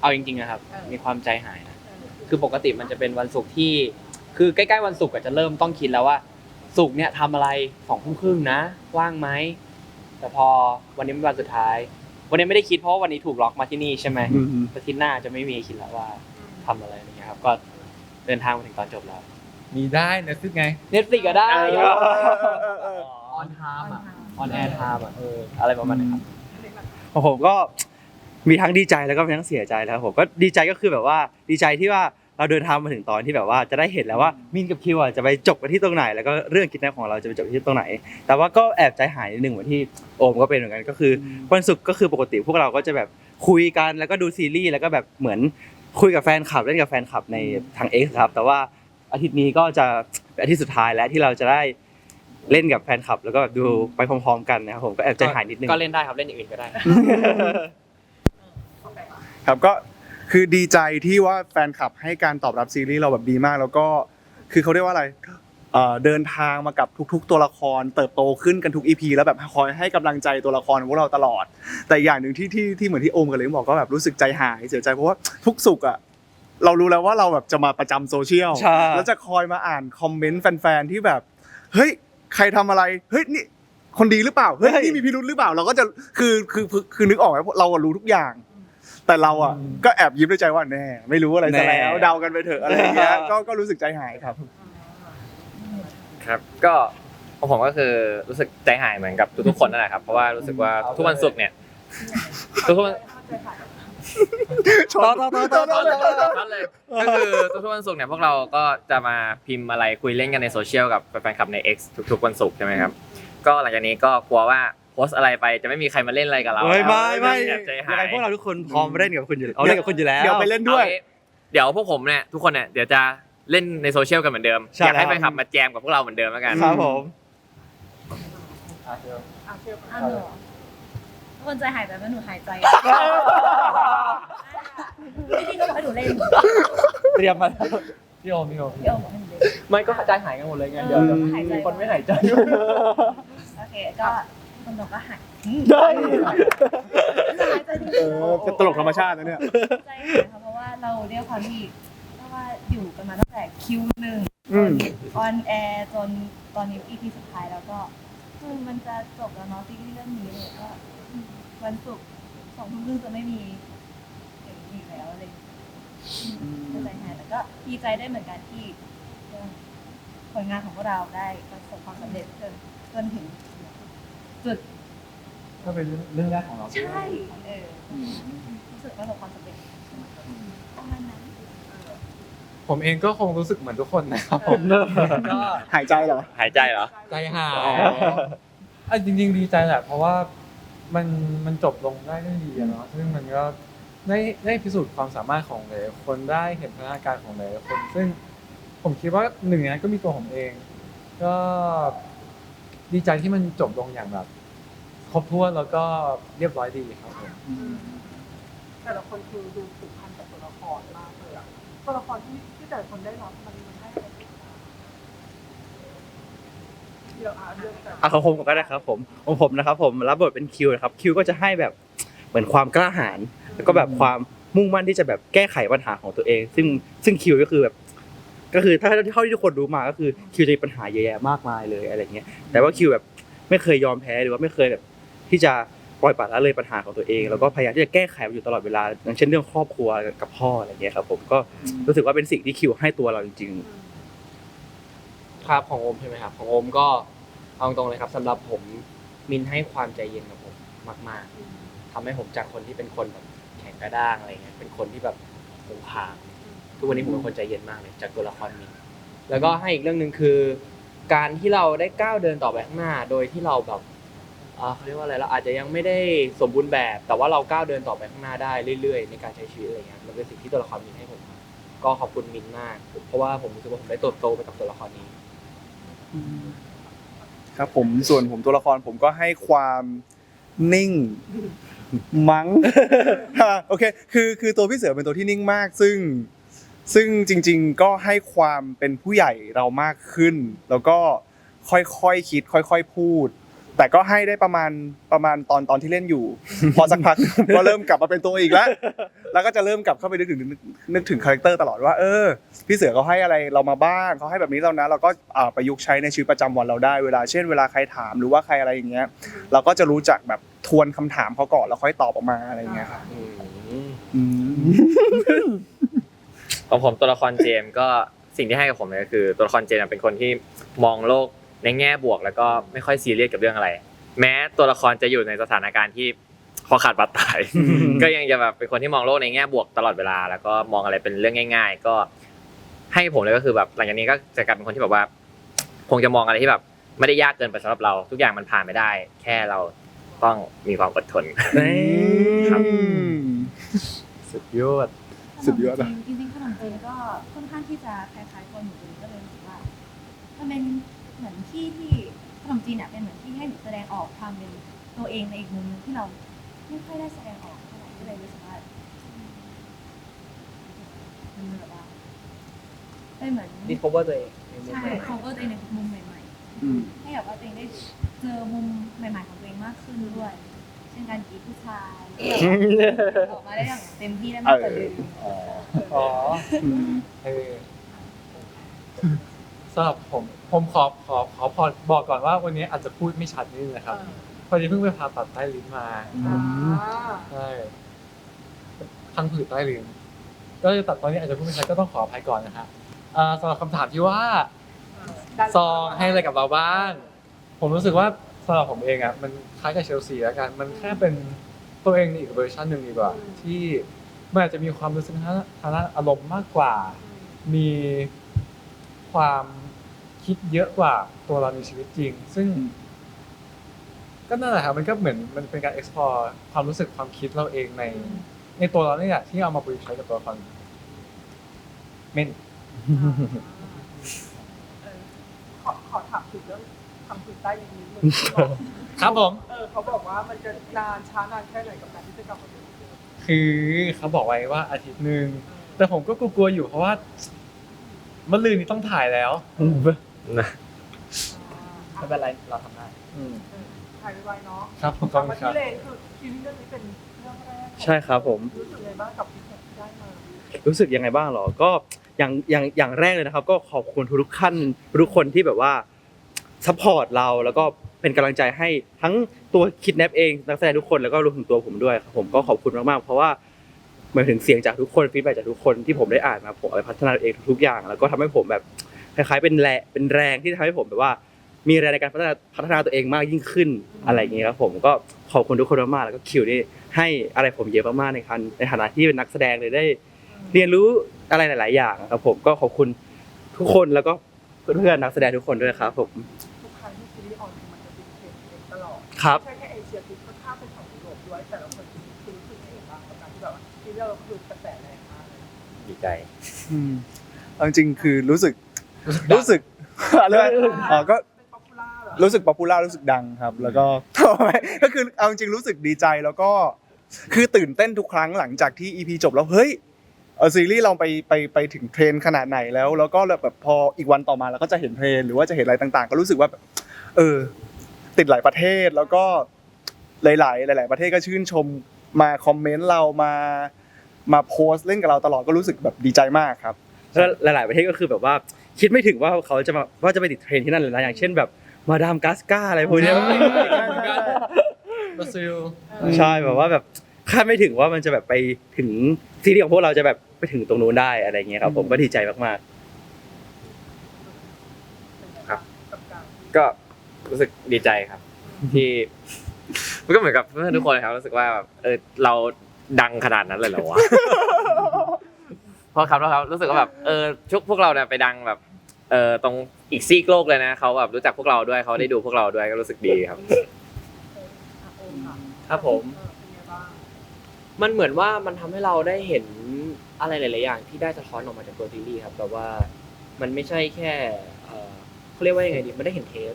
เอาจริงๆนะครับเออมีความใจหายนะคือปกติมันจะเป็นวันศุกร์ที่ คือใกล้ๆวันศุกร์ก็จะเริ่มต้องคิดแล้วว่าศุกร์เนี่ยทำอะไรสองทุ่มครึ่งนะ ว่างไหมแต่พอวันนี้เป็นวันสุดท้าย วันนี้ไม่ได้คิดเพราะว่าวันนี้ถูกล็อกมาที่นี่ใช่ไหมอืมอาทิตย์หน้าจะไม่มีคิดแล้วว่าทำอะไรอย่างเงี้ยครับ ก็เดินทางมาถึงตอนจบแล้ว มีได้นะซึกไงเน็ตฟลิกก็ได้เออเออเออเออออนไทม์อะออนแอร์ไทม์อะเอออะไรประมาณนี้ครับของผมก็ มีทั้งดีใจแล้วก็มีทั้งเสียใจแล้วครับผมก็ดีใจก็คือแบบว่าดีใจที่ว่าเราเดินทางมาถึงตอนที่แบบว่าจะได้เห็นแล้วว่ามินกับคิวอะจะไปจบกันที่ตรงไหน แล้วก็เรื่องกินแนของเราจะไปจบที่ตรงไหน แต่ว่าก็แอบใจหายนิดนึงเหมือนที่โอมก็เป็นเหมือนกันก็คือวันศุกร์ก็คือปกติพวกเราก็จะแบบคุยกันแล้วก็ดูซีรีส์แล้วก็แบบเหมือนคุยกับแฟนคลับเล่นกับแฟนคลับในทาง X ครับ แต่ว่าอาทิตย์นี้ก็จะเป็นอาทิตย์สุดท้ายแล้วที่เราจะได้เล่นกับแฟนคลับ แล้วก็แบบดูไปพร้อมๆกันนะครับผมก็แอบใจหายนิดนึงก็เล่นได้ครับเล่นอย่างอื่นก็ได้ ครับก็คือดีใจที่ว่าแฟนคลับให้การตอบรับซีรีส์เราแบบดีมาก แล้วก็คือเขาเรียกว่าอะไรเอ่อเดินทางมากับทุก ๆ ตัวละคร เติบโตขึ้นกันทุกอีพีแล้วแบบคอยให้กำลังใจตัวละครของพวกเราตลอด แต่อย่างหนึ่งที่ที่ที่เหมือนที่โอมกับเลยบอกก็แบบรู้สึกใจหายเสียใจเพราะว่าทุกสุขอะเรารู้แล้วว่าเราแบบจะมาประจำโซเชียลใช่ แล้วจะคอยมาอ่านคอมเมนต์แฟนๆที่แบบเฮ้ยใครทำอะไรเฮ้ยนี่คนดีหรือเปล่าเฮ้ยเฮ้ยนี่มีพิรุธหรือเปล่าเราก็จะคือคือคือคือนึกออกไหมเราอะรู้ทุกอย่าง แต่เราอะก็แอบยิ้มในใจว่าแน่ไม่รู้อะไรซะแล้วแน่เดากันไปเถอะอะไรอย่างเงี้ยก็ก็รู้สึกใจหายครับ ครับ ก็ของผมก็คือรู้สึกใจหายเหมือนกับทุกๆคนนั่นแหละครับเพราะว่ารู้สึกว่าทุกวันศุกร์เนี่ยทุกวันต่อต่อต่อต่อต่อต่อนั่นเลยก็คือทุกๆวันศุกร์เนี่ยพวกเราก็จะมาพิมพ์อะไรคุยเล่นกันในโซเชียลกับแฟนคลับใน X ทุกๆวันศุกร์ใช่ไหมครับ ก็หลังจากนี้ก็กลัวว่า โพสต์อะไรไปจะไม่มีใครมาเล่นอะไรกับเราเฮ้ยไม่ไม่แอบใจยังหาไงยพวกเราทุกคนพร้อมเล่นกับคุณอยู่เอาเล่นกับคุณอยู่แล้ว เดี๋ยวไปเล่นด้วยเอางี้เดี๋ยวพวกผมเนี่ยทุกคนเนี่ยเดี๋ยวจะเล่นในโซเชียลกันเหมือนเดิมใช่อยากให้แล้วแฟนคลับมาแจมกับพวกเราเหมือนเดิมแล้วกัน ครับผม อ้าวหนูทุกคนใจหายแต่ว่าหนูหายใจพี่ที่ก็บอกให้หนูเล่นเตรียมมาพี่โอมพี่โอมพี่โอบอกให้หนูเล่น ไม่ก็ใจหายกันหมดเลยไงเออเดี๋ยวเดี๋ยวหายใจมีคนไม่หายใจ โอเคก็ คนเราก็หายได้หายใจจริงเออเป็นตลกธรรมชาตินะเนี่ย ใจหายค่ะเพราะว่าเราเรียกความที่เรียกว่าอยู่กันมาตั้งแต่คิวหนึ่งอืม ออนแอร์จนตอนนี้ EP สุดท้ายแล้วก็เออมันจะจบแล้วเนาะซีรีส์เรื่องนี้เลยก็อืมวันศุกร์สองทุ่มครึ่งจะไม่มีอย่างนี้อีกแล้วอะไรอย่างเลยก็ใจหายแต่ก็ดีใจได้เหมือนกันที่เรื่องผลงานของพวกเราได้ประสบความสำเร็จจนจนถึง จุดก็เป็นเรื่องแรกของเราใช่เออรู้สึกประสบความสำเร็จประมาณนั้นผมเองก็คงรู้สึกเหมือนทุกคนนะครับผมก็หายใจเหรอ หายใจเหรอ ใจหายอะจริง ๆ ดีใจแหละ เพราะว่ามันมันจบลงได้ด้วยดีอะเนาะซึ่งมันก็ได้ได้พิสูจน์ความสามารถของหลายคนได้เห็นพัฒนาการของหลายคน ซึ่งผมคิดว่าหนึ่งในนั้นก็มีตัวผมเอง ก็ ดีใจที่มันจบลงอย่างแบบครบถ้วนแล้วก็เรียบร้อยดีครับผมแต่ละคนคือดูผูกพันกับตัวละครมากเลยอะตัวละครที่ที่แต่ละคนได้รับมันมันให้อะไรบ้างเดี๋ยวอะเรื่องแต่อะของผมก็ได้ครับ ผมของผมนะครับ ผมรับบทเป็นคิวนะครับคิวก็จะให้แบบเหมือนความกล้าหาญแล้วก็แบบความมุ่งมั่นที่จะแบบแก้ไขปัญหาของตัวเอง ซึ่งซึ่งคิวก็คือแบบ ก็คือถ้าเท่าที่ทุกคนรู้มาก็คือคิวจะมีปัญหาเยอะแยะมากมายเลยอะไรเงี้ยแต่ว่าคิวแบบไม่เคยยอมแพ้หรือว่าไม่เคยแบบที่จะปล่อยปละละเลยปัญหาของตัวเอง แล้วก็พยายามที่จะแก้ไขมันอยู่ตลอดเวลาอย่างเช่นเรื่องครอบครัวกับพ่ออะไรเงี้ยครับผมก็รู้สึกว่าเป็นสิ่งที่คิวให้ตัวเราจริง ๆ ครับของโอมใช่ไหมครับของโอมก็เอาตรงเลยครับสำหรับผมมินให้ความใจเย็นกับผมมาก ๆทำให้ผมจากคนที่เป็นคนแบบแข็งกระด้างอะไรเงี้ยเป็นคนที่แบบผงผาง ทุกวันนี้ผมเป็นคนใจเย็นมากเลยจากตัวละครมินแล้วก็ให้อีกเรื่องหนึ่งคือ การที่เราได้ก้าวเดินต่อไปข้างหน้า โดยที่เราแบบอ่าเขาเรียกว่าอะไรเราอาจจะยังไม่ได้สมบูรณ์แบบ แต่ว่าเราก้าวเดินต่อไปข้างหน้าได้เรื่อย ๆ ในการใช้ชีวิตอะไรเงี้ยมันเป็นสิ่งที่ตัวละครมินให้ผมมาก็ขอบคุณมินมาก เพราะว่าผมรู้สึกว่าผมได้เติบโตไปกับตัวละครนี้ ครับผมส่วนผมตัวละครผมก็ให้ความนิ่งมั้ง โอเค คือคือตัวพี่เสือเป็นตัวที่นิ่งมาก ซึ่ง ซึ่งจริง ๆ ก็ให้ความเป็นผู้ใหญ่เรามากขึ้น แล้วก็ค่อยๆคิด ค่อย ๆ พูด แต่ก็ให้ได้ประมาณประมาณตอนตอนที่เล่นอยู่ พอสักพัก ก็เริ่มกลับมาเป็นตัวอีกแล้ว แล้วก็จะเริ่มกลับเข้าไปนึกถึงนึกถึงคาแรคเตอร์ตลอดว่าเออพี่เสือเขาให้อะไรเรามาบ้างเขาให้แบบนี้เรานะ เราก็อ่าประยุกต์ใช้ในชีวิตประจำวันเราได้เวลาเช่นเวลาใครถามหรือว่าใครอะไรอย่างเงี้ย เราก็จะรู้จักแบบทวนคำถามเขาก่อนแล้วค่อยตอบออกมาอะไรอย่างเงี้ยครับอืมอืม ของผมตัวละครเจมส์ก็สิ่งที่ให้กับผมเลยก็คือตัวละครเจมส์เป็นคนที่มองโลกในแง่บวก แล้วก็ไม่ค่อยซีเรียสกับเรื่องอะไร แม้ตัวละครจะอยู่ในสถานการณ์ที่คอขาดบาดตาย ก็ยังจะแบบเป็นคนที่มองโลกในแง่บวกตลอดเวลา แล้วก็มองอะไรเป็นเรื่องง่าย ๆ ก็ให้ผมเลยก็คือแบบหลังจากนี้ก็จะกลายเป็นคนที่แบบว่า คงจะมองอะไรที่แบบไม่ได้ยากเกินไปสำหรับเรา ทุกอย่างมันผ่านไปได้ แค่เราต้องมีความอดทน ครับ สุดยอด สุดยอดอะ จริงๆ จริงๆขนมจีนก็ค่อนข้างที่จะคล้ายๆตัวหนูเองก็เลยรู้สึกว่ามันเป็นเหมือนที่ที่ขนมจีนเนี่ยเป็นเหมือนที่ให้หนูแสดงออกความเป็นตัวเองในอีกมุมนึงที่เราไม่ค่อยได้แสดงออกเท่าไหร่ก็เลยรู้สึกว่ามันเหมือนแบบว่าเป็นเหมือนดิสคัฟเวอร์ตัวเองในมุมใช่ใหม่เขาก็ตัวเองในมุมใหม่ อืม ๆ ให้แบบว่าตัวเองได้เจอมุมใหม่ ๆ ของตัวเองมากขึ้นด้วย เช่นการกรีดผู้ชายที่แบบออกมาได้อย่างเต็มที่ได้มากกว่าเดิมอ๋ออืมเออสำหรับผมผมขอขอขอพอบอกก่อนว่าวันนี้อาจจะพูดไม่ชัดนิดนึงนะครับ พอดีเพิ่งไปผ่าตัดใต้ลิ้นมาอ่าใช่พังผืดใต้ลิ้นก็จะตัดตอนนี้อาจจะพูดไม่ชัดก็ต้องขออภัยก่อนนะฮะอ่าสำหรับคำถามที่ว่าซองให้อะไรกับเราบ้าง ผมรู้สึกว่าสำหรับผมเองอะมันคล้ายกับเชลซีแล้วกัน มันแค่เป็นตัวเองในอีกเวอร์ชันหนึ่งดีกว่า ที่มันอาจจะมีความรู้สึกทางทางด้านอารมณ์มากกว่า มีความคิดเยอะกว่าตัวเราในชีวิตจริง ซึ่ง ก็นั่นแหละครับมันก็เหมือนมันเป็นการ explore ความรู้สึกความคิดเราเองใน ในตัวเราเนี่ยที่เอามาประยุกต์ใช้กับตัวละครเมน เออขอขอถามถึงเรื่อง ทำถึงใต้ดินนิดนึงครับผม เออเขาบอกว่ามันจะนานช้านานแค่ไหนกับการที่จะกลับมาเป็นเดิมคือเขาบอกไว้ว่าอาทิตย์หนึ่งแต่ผมก็กลัวๆอยู่เพราะว่าเมื่อลืนนี้ต้องถ่ายแล้วไม่เป็นไรเราทำได้อืมเออถ่ายไวๆเนาะครับผมกลับคมารัที่บ เลนคือชีวิตเรื่องนี้เป็นเรื่องแรกของใช่ครับผม รู้สึกไงบ้างกับที่ได้มารู้สึกยังไงบ้างเหรอ ก็อย่างอย่างอย่างแรกเลยนะครับ ก็ขอบคุณทุกๆขั้นทุกคนที่แบบว่า ซัพพอร์ตเราแล้วก็เป็นกำลังใจให้ทั้งตัวคิดแนปเองนักแสดงทุกคนแล้วก็รวมถึงตัวผมด้วยครับผมก็ขอบคุณมากๆ เพราะว่าหมายถึงเสียงจากทุกคนฟีดแบ็จากทุกคนที่ผมได้อ่านมาผมเอไปพัฒนาตัวเองทุกอย่าง แล้วก็ทำให้ผมแบบคล้ายๆเป็นแรงเป็นแรงที่ทำให้ผมแบบว่า มีแรงในการพัฒนาพัฒนาตัวเองมากยิ่งขึ้นอะไรอย่างเงี้ยครับผมก็ขอบคุณทุกคนมากๆแล้วก็คิวนี่ให้อะไรผมเยอะมากๆในการในฐานะที่เป็นนักแสดงเลยได้ เรียนรู้อะไรหลาย ๆ อย่างครับผมก็ขอบคุณทุกคนแล้วก็เพื่อนๆนักแสดงทุกคนด้วยครับผม ซีรีส์ออนมันจะเป็นเทรนด์เองตลอดครับ ไม่ใช่แค่เอเชียคือค่อนข้างเป็นของยุโรปด้วยแต่ละคนคือรู้สึกยังไงบ้างกับการที่แบบว่าซีรีส์เราคือกระแสแรงมากเลยดีใจ อืมเอาจริงๆคือรู้สึกรู้สึกอะไรอ๋อก็ เป็นป๊อปปูล่าเหรอรู้สึกป๊อปปูล่ารู้สึกดังครับ แล้วก็ ก็คือเอาจริงๆรู้สึกดีใจแล้วก็ คือตื่นเต้นทุกครั้งหลังจากที่ EP จบแล้วเฮ้ยเออซีรีส์เราไปไปไปถึงเทรนด์ขนาดไหนแล้ว แล้วก็แบบพออีกวันต่อมาเราก็จะเห็นเทรนด์หรือว่าจะเห็นอะไรต่างๆ ก็รู้สึกว่าแบบ เออ ติดหลายประเทศแล้วก็หลาย ๆ หลาย ๆ ประเทศก็ชื่นชมมาคอมเมนต์เรามามาโพสต์เล่นกับเราตลอดก็รู้สึกแบบดีใจมากครับแล้วหลาย ๆ ประเทศก็คือแบบว่าคิดไม่ถึงว่าเขาจะมาว่าจะไปติดเทรนด์ที่นั่นเลยนะอย่างเช่นแบบมาดามกัสกาอะไรพวกเนี้ยบราซิลใช่แบบว่าแบบคาดไม่ถึงว่ามันจะแบบไปถึงซีรีส์ของพวกเราจะแบบไปถึงตรงนู้นได้อะไรเงี้ยครับผมก็ดีใจมากครับกับกา รู้สึกดีใจครับ ที่ มันก็เหมือนกับเพื่อนทุกคนเลยครับ รู้สึกว่าแบบเออเราดังขนาดนั้นเลยเหรอวะ เพราะครับแล้วครับรู้สึกว่าแบบเออชุกพวกเราเนี่ยไปดังแบบเออตรงอีกซีกโลกเลยนะเขาแบบรู้จักพวกเราด้วยเขาได้ดูพวกเราด้วยก็รู้สึกดีครับ ครับผม มันเหมือนว่ามันทำให้เราได้เห็นอะไรหลาย ๆ อย่างที่ได้สะท้อนออกมาจากตัวซีรีส์ครับแบบว่ามันไม่ใช่แค่เอ่อเขาเรียกว่ายังไงดีมันได้เห็นเทส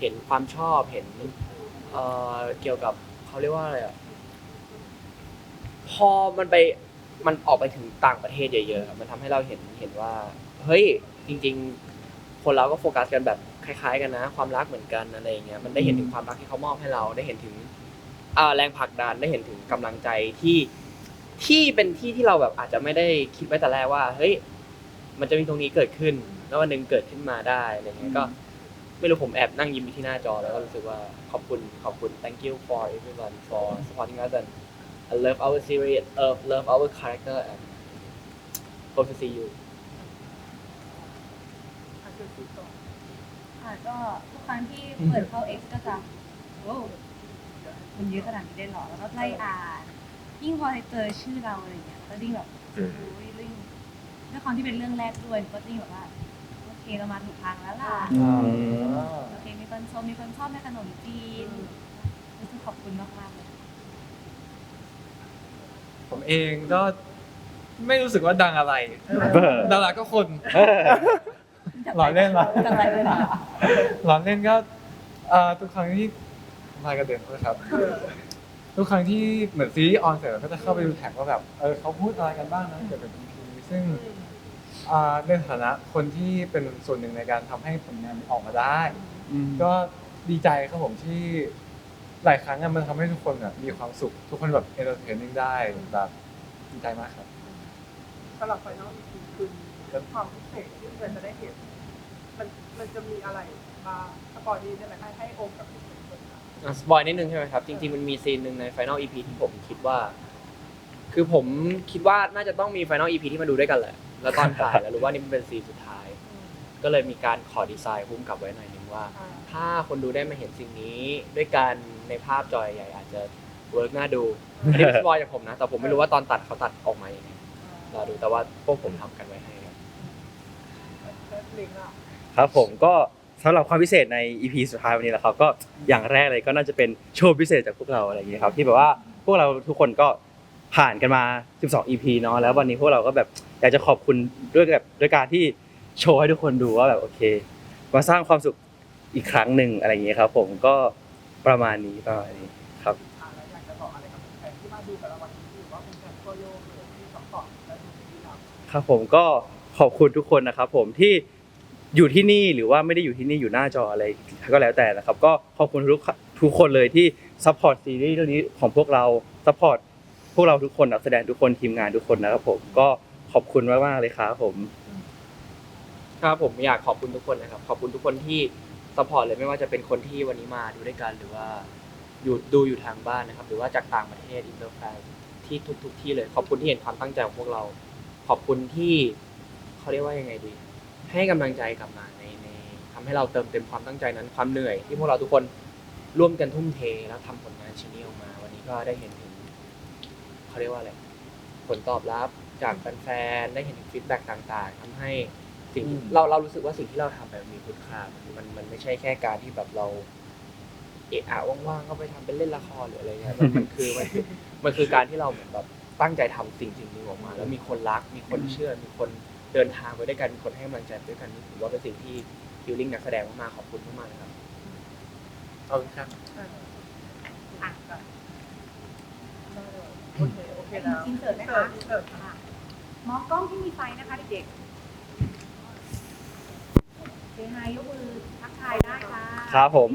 เห็นความชอบเห็นเอ่อเกี่ยวกับเขาเรียกว่าอะไรอะพอมันไปมันออกไปถึงต่างประเทศเยอะๆมันทำให้เราเห็นเห็นว่า เฮ้ยจริง ๆ คนเราก็โฟกัสกันแบบคล้ายๆ กันนะ ความรักเหมือนกันอะไรอย่างเงี้ยมันได้เห็นถึงความรักที่เขามอบให้เราได้เห็นถึงอ่าแรงผลักดันได้เห็นถึงกำลังใจที่ที่เป็นที่ที่เราแบบอาจจะไม่ได้คิดไว้แต่แรกว่า เฮ้ย มันจะมีตรงนี้เกิดขึ้น แล้ววันหนึ่งเกิดขึ้นมาได้อะไรเงี้ยก็ ไม่รู้ผมแอบนั่งยิ้มอยู่ที่หน้าจอแล้วก็รู้สึกว่าขอบคุณขอบคุณ thank you for everyone for supporting us and I love our series uh, love our character and hope to see you อาจจะติดต่อค่ะก็ทุกครั้งที่เปิดเข้า X ก็จะโอ้มันเยอะขนาดนี้ได้เหรอ แล้วก็ไล่อ่าน ยิ่งพอเจอชื่อเราอะไรเงี้ยก็ยิ่งแบบอืมโอ้ยยิ่งด้วยความที่เป็นเรื่องแรกด้วยก็ยิ่งแบบว่าโอ เคเรามาถูกทางแล้วล่ะโอเค มีคนชม มีคนชอบในขนมจีนรู้สึกขอบคุณมากๆเลย ผมเองก็ไม่รู้สึกว่าดังอะไรเออดาราก็คนเออหล่อเล่นเหรอจังไรเลยนะหลอนเล่นก็เอ่อทุกครั้งที่มากระเด็นด้วยครับ ทุกครั้งที่เหมือนซีรีส์ออนเสร็จเราก็จะเข้าไปดูแท็กว่าแบบเออเขาพูดอะไรกันบ้างนะเกี่ยวกับ EP ซึ่งอ่าในฐานะคนที่เป็นส่วนหนึ่งในการทำให้ผลงานมันออกมาได้ก็ดีใจครับผมที่หลายครั้งอะมันทำให้ทุกคนอะมีความสุข ทุกคนแบบเอนเตอร์เทนนิ่งได้แบบดีใจมากครับ สำหรับไฟนอลอีพีคือเรื่องความพิเศษที่เราจะได้เห็น มันมันจะมีอะไรบ้างสปอยดีได้ไหมให้ให้โอมกับพี่เคนค่ะอะสปอยนิดนึงใช่ไหมครับ จริงๆ มันมีซีนหนึ่งใน Final EP ที่ผมคิดว่า คือผมคิดว่าน่าจะต้องมี Final EP ที่มาดูด้วยกันแหละ แล้วตอนถ่ายแล้วรู้ว่านี่มันเป็นซีนสุดท้าย ก็เลยมีการขอดีไซน์พุ่มกับไว้หน่อยนึงว่าอ่า ถ้าคนดูได้มาเห็นสิ่งนี้ด้วยกันในภาพจอใหญ่อาจจะเวิร์กน่าดูอันนี้เป็นสปอยจากผมนะ แต่ผมไม่รู้ว่าตอนตัดเขาตัดออกมาอย่างไงรอดูแต่ว่าพวกผมทำกันไว้ให้ครับแล้วลิงอะครับผมก็สำหรับความพิเศษใน EP สุดท้ายวันนี้แหละครับก็อย่างแรกเลยก็น่าจะเป็นโชว์พิเศษจากพวกเราอะไรอย่างเงี้ยครับที่แบบว่าพวกเราทุกคนก็ ผ่านกันมา 12 EP เนาะแล้ววันนี้พวกเราก็แบบอยากจะขอบคุณด้วยแบบด้วยการที่โชว์ให้ทุกคนดูว่าแบบโอเค มาสร้างความสุขอีกครั้งหนึ่งอะไรอย่างเงี้ยครับ ผมก็ประมาณนี้ประมาณนี้ครับ อยากจะบอกอะไรกับแฟนที่มาดูกับเราวันนี้หรือว่าเป็นแฟนตัวโยงหรือที่สปอร์ตและดูที่เราครับผมก็ขอบคุณทุกคนนะครับผมที่อยู่ที่นี่หรือว่าไม่ได้อยู่ที่นี่อยู่หน้าจออะไรก็แล้วแต่นะครับ ก็ขอบคุณทุกทุกคนเลยที่ซัพพอร์ตซีรีส์เรื่องนี้ของพวกเราซัพพอร์ต พวกเราทุกคนนักแสดงทุกคนทีมงานทุกคนนะครับผมก็ขอบคุณมากๆเลยครับผมครับผมอยากขอบคุณทุกคนนะครับ ขอบคุณทุกคนที่สปอร์ตเลยไม่ว่าจะเป็นคนที่วันนี้มาดูด้วยกันหรือว่าอยู่ดูอยู่ทางบ้านนะครับ หรือว่าจากต่างประเทศอินเตอร์แฟนที่ทุกทุกที่เลย ขอบคุณที่เห็นความตั้งใจของพวกเรา ขอบคุณที่เขาเรียกว่ายังไงดี ให้กำลังใจกลับมาในในทำให้เราเติมเต็มความตั้งใจนั้นความเหนื่อย ที่พวกเราทุกคนร่วมกันทุ่มเทแล้วทำผลงานชิ้นนี้ออกมา วันนี้ก็ได้เห็นถึง เขาเรียกว่าอะไรผลตอบรับจากแฟนๆได้เห็นฟีดแบ็กต่างๆทำให้สิ่งที่เราเรารู้สึกว่าสิ่งที่เราทำแบบมีคุณค่ามันมันไม่ใช่แค่การที่แบบเราเอะอะว่างๆก็ไปทำเป็นเล่นละครหรืออะไรเงี้ยมันมันคือมันคือมันคือการที่เราเหมือนแบบตั้งใจทำสิ่งสิ่งหนึงออกมา แล้วมีคนรักมีคนเชื่อ มีคนเดินทางไปด้วยกันมีคนให้กำลังใจไปด้วยกันนี่ถือว่าเป็นสิ่งที่ฮิลลิ่งนักแสดงมากๆขอบคุณมากๆนะครับขอบคุณครับ อะแบบโอ เคแล้วอินเสิร์ตนะคะคะมองกล้องที่มีไฟนะคะเด็กๆเจไฮยยกมือทักทายได้ค่ะครับผม